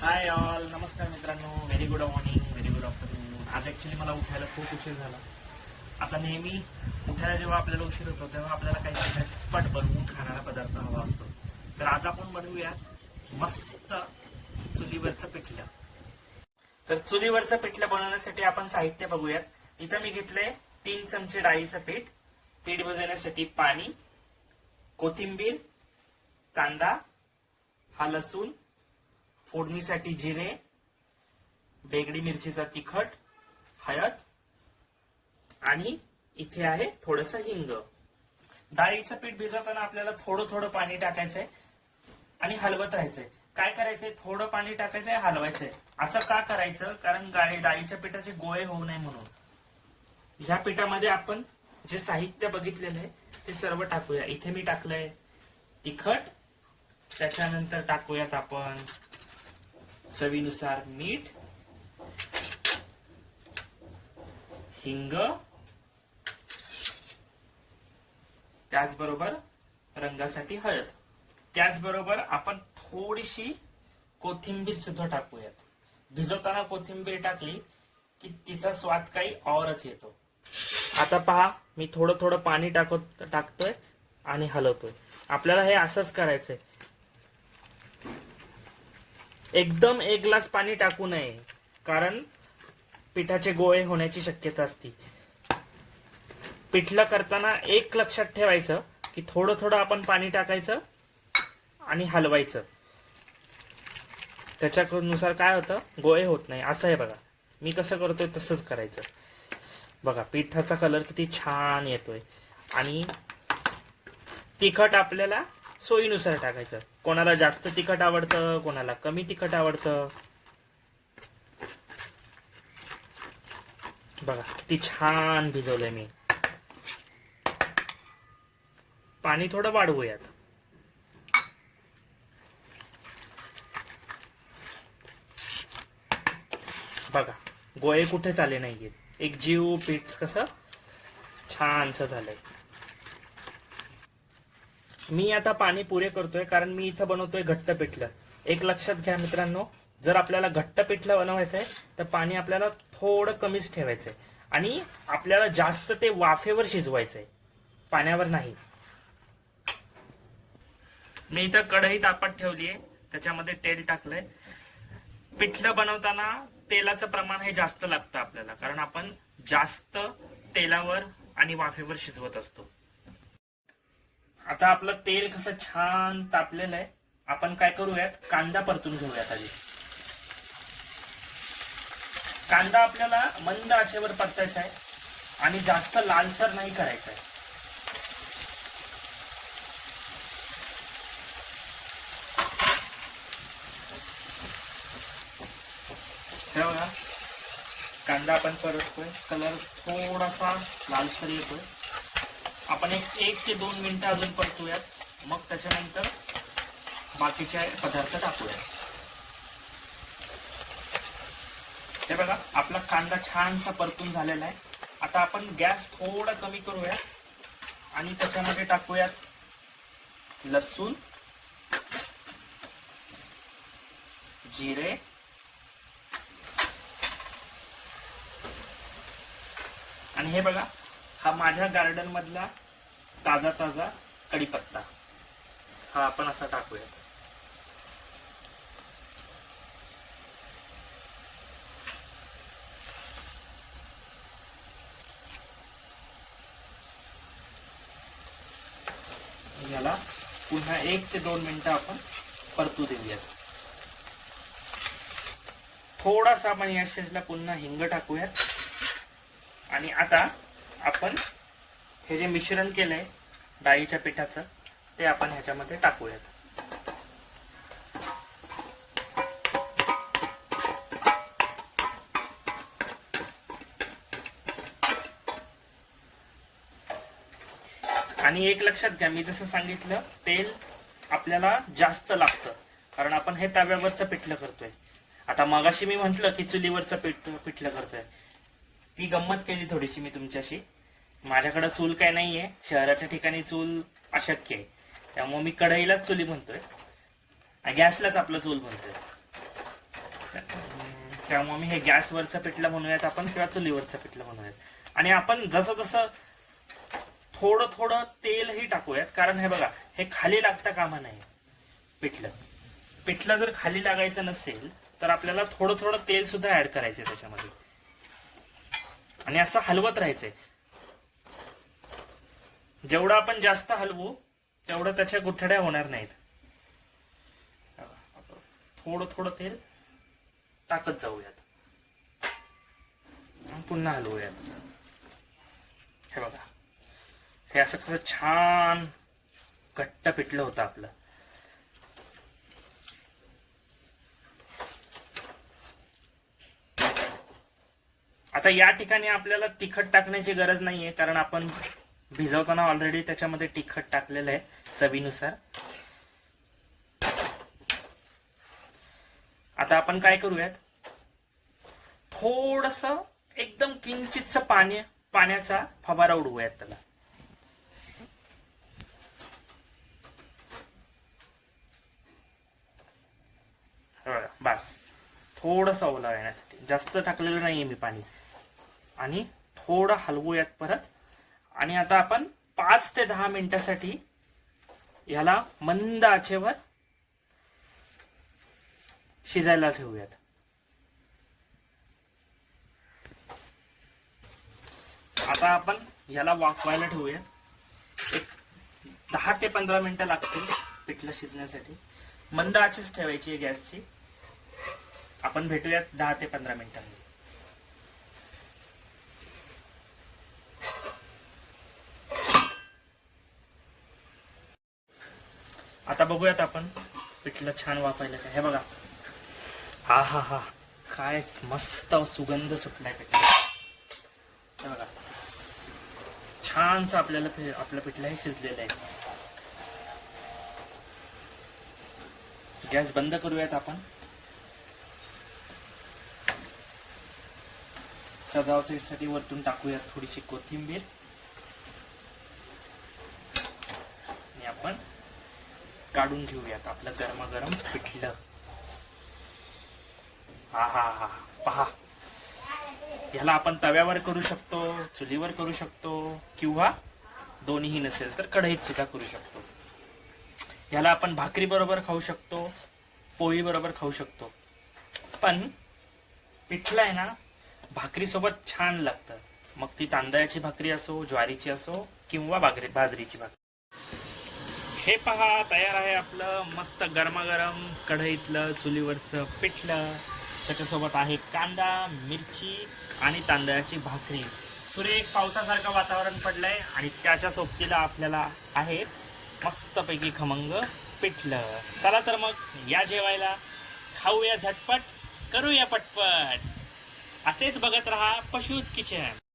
हाय all नमस्कार मित्रांनो. Very good morning very good afternoon आज ॲक्च्युली मला उठायला खूप उशीर झाला. आता नेहमी उठायला जेव्हा आपल्याला उशीर होतो तेव्हा आपल्याला काही झटपट बनवून खाणारा पदार्थ हवा असतो. तर आज आपण बनवूया मस्त चुलीवरचं पिठलं. तर चुलीवरचं पिठलं बनवण्यासाठी आपण साहित्य बघूयात. इथं मी घेतलंय तीन चमचे डाळीचं पीठ पीठ भजवण्यासाठी पाणी कोथिंबीर कांदा हा लसूण फोडणीसाठी जिरे बेगडी मिरचीचा तिखट हळद आणि इथे आहे थोडस हिंग. डाळीचं पीठ भिजवताना आपल्याला थोडं थोडं पाणी टाकायचंय आणि हलवत राहायचंय. काय करायचंय? थोडं पाणी टाकायचंय हलवायचंय. असं का करायचं? कारण डाळीच्या पिठाचे गोळे होऊ नये म्हणून. ह्या पिठामध्ये आपण जे साहित्य बघितलेलं आहे ते सर्व टाकूया. इथे मी टाकलंय तिखट त्याच्यानंतर टाकूयात आपण चवीनुसार मीठ हिंग त्याचबरोबर रंगासाठी हळद. त्याचबरोबर आपण थोडीशी कोथिंबीर सुद्धा टाकूयात. भिजवताना कोथिंबीर टाकली की तिचा स्वाद काही औरच येतो. आता पहा मी थोडं थोडं पाणी टाकत टाकतोय आणि हलवतोय. आपल्याला हे असंच करायचंय. एकदम एक ग्लास पाणी टाकू नये कारण पिठाचे गोळे होण्याची शक्यता असते. पिठलं करताना एक लक्षात ठेवायचं की थोडं थोडं आपण पाणी टाकायचं आणि हलवायचं. त्याच्यानुसार काय होतं? गोळे होत नाही. असं आहे बघा. मी कसं करतोय तसंच करायचं. बघा पिठाचा कलर किती छान येतोय. आणि तिखट आपल्याला सोयीनुसार टाकायचं. कोणाला जास्त तिखट आवडतं कोणाला कमी तिखट आवडतं. बघा किती छान भिजवलंय मी. पाणी थोडं वाढवूयात. बघा गोळे कुठे चाले नाहीयेत. एक जीव पीठ कसं? छानस झालंय. मी आता पाणी पुरे करतोय कारण मी इथं बनवतोय घट्ट पिठलं. एक लक्षात घ्या मित्रांनो जर आपल्याला घट्ट पिठलं बनवायचंय तर पाणी आपल्याला थोडं कमीच ठेवायचंय. आणि आपल्याला जास्त ते वाफेवर शिजवायचंय. पाण्यावर नाही. मी इथं कढई तापत ठेवलीये त्याच्यामध्ये तेल टाकलंय. पिठलं बनवताना तेलाचं प्रमाण हे जास्त लागतं आपल्याला कारण आपण जास्त तेलावर आणि वाफेवर शिजवत असतो. आता आपलं तेल कसं छान तापलेलं आहे आपण काय करूयात? कांदा परतून घेऊयात आधी. कांदा आपल्याला मंद आचेवर परतायचा आहे आणि जास्त लालसर नाही करायचा आहे. बघा. कांदा आपण परततोय. कलर थोडासा लालसर येतोय. आपण एक एक ते दोन मिनिटं अजून परतूयात. मग त्याच्यानंतर बाकीचे पदार्थ टाकूयात. हे बघा आपला कांदा छानसा परतून झालेला आहे. आता आपण गॅस थोडा कमी करूया आणि त्याच्यामध्ये टाकूयात लसूण जिरे आणि हे बघा हा माझ्या गार्डन मधला ताजा ताजा कढीपत्ता. हा आपण असा टाकूयात. याला पुन्हा एक ते दोन मिनिटं आपण परतू देऊयात. थोडासा आपण या स्टेजला पुन्हा हिंग टाकूयात. आणि आता आपण हे जे मिश्रण केलंय डाळीच्या पिठाचं ते आपण ह्याच्यामध्ये टाकूयात. आणि एक लक्षात घ्या मी जसं सांगितलं तेल आपल्याला जास्त लागतं कारण आपण हे तव्यावरचं पिठलं करतोय. आता मगाशी मी म्हंटल की चुलीवरचं पिठ पिठलं करतोय. ती गंमत केली थोडीशी मी तुमच्याशी. माझ्याकडे चूल काय नाहीये शहराच्या ठिकाणी चूल अशक्य आहे. त्यामुळे मी कढईलाच चुली म्हणतोय. गॅसलाच आपलं चूल म्हणतोय. त्यामुळे मी हे गॅसवरचं पिठलं म्हणूयात आपण किंवा चुलीवरचं पिठलं म्हणूयात. आणि आपण जसं जसं थोडं थोडं तेलही टाकूयात कारण हे बघा हे खाली लागता कामा नाही. पिठलं. पिठलं जर खाली लागायचं नसेल तर आपल्याला थोडं थोडं तेल सुद्धा ऍड करायचंय त्याच्यामध्ये. आणि असं हलवत राहायचंय. जेवढं आपण जास्त हलवू तेवढं त्याच्या गुठड्या होणार नाहीत. थोडं थोडं तेल टाकत जाऊयात. पुन्हा हलवूयात. हे बघा. हे असं कसं छान घट्ट पिठलं होतं आपलं. आता या ठिकाणी आपल्याला तिखट टाकण्याची गरज नाहीये कारण आपण भिजवताना ऑलरेडी त्याच्यामध्ये तिखट टाकलेलं आहे चवीनुसार. आता आपण काय करूयात? थोडस एकदम किंचितच पाणी पाण्याचा फवारा उडवूयात त्याला. बस. थोडस ओला येण्यासाठी. जास्त टाकलेलं नाहीये मी पाणी. आणि थोडं हलवूयात परत. आणि आता आपण पाच ते दहा मिनिटासाठी याला मंद आचेवर शिजायला ठेवूयात. आता आपण याला वाफवायला ठेवूयात. एक दहा ते पंधरा मिनिटं लागतील पिठलं शिजण्यासाठी. मंद आचेच ठेवायची आहे गॅसची. आपण भेटूयात दहा ते पंधरा मिनिटांनी. आता बघूयात आपण. पिठलं छान वापरायला काय. हे बघा. हा हा हा काय मस्त सुगंध सुटलाय पिठला. बघा. छानस आपल्याला आपलं पिठलं हे शिजलेलं आहे. गॅस बंद करूयात आपण. सजावटीसाठी वरतून टाकूयात थोडीशी कोथिंबीर. आणि आपण काढून घेऊयात आपलं गरमागरम पिठलं. हा हा हा पहा. ह्याला आपण तव्यावर करू शकतो चुलीवर करू शकतो किंवा दोन्हीही नसेल तर कढईत सुद्धा करू शकतो. ह्याला आपण भाकरी बरोबर खाऊ शकतो पोळी बरोबर खाऊ शकतो. पण पिठलं आहे ना भाकरीसोबत छान लागतं. मग ती तांदळाची भाकरी असो ज्वारीची असो किंवा बाजरीची भाकरी. हे पहा तयार आहे आपलं मस्त गरमागरम कढईतलं चुलीवरचं पिठलं. त्याच्यासोबत आहे कांदा मिरची आणि तांदळाची भाकरी. सुरेख पावसासारखं वातावरण पडलं आहे आणि त्याच्या सोबतीला आपल्याला आहे मस्तपैकी खमंग पिठलं. चला तर मग या जेवायला. खाऊया झटपट करूया पटपट. असेच बघत रहा पशूज किचन.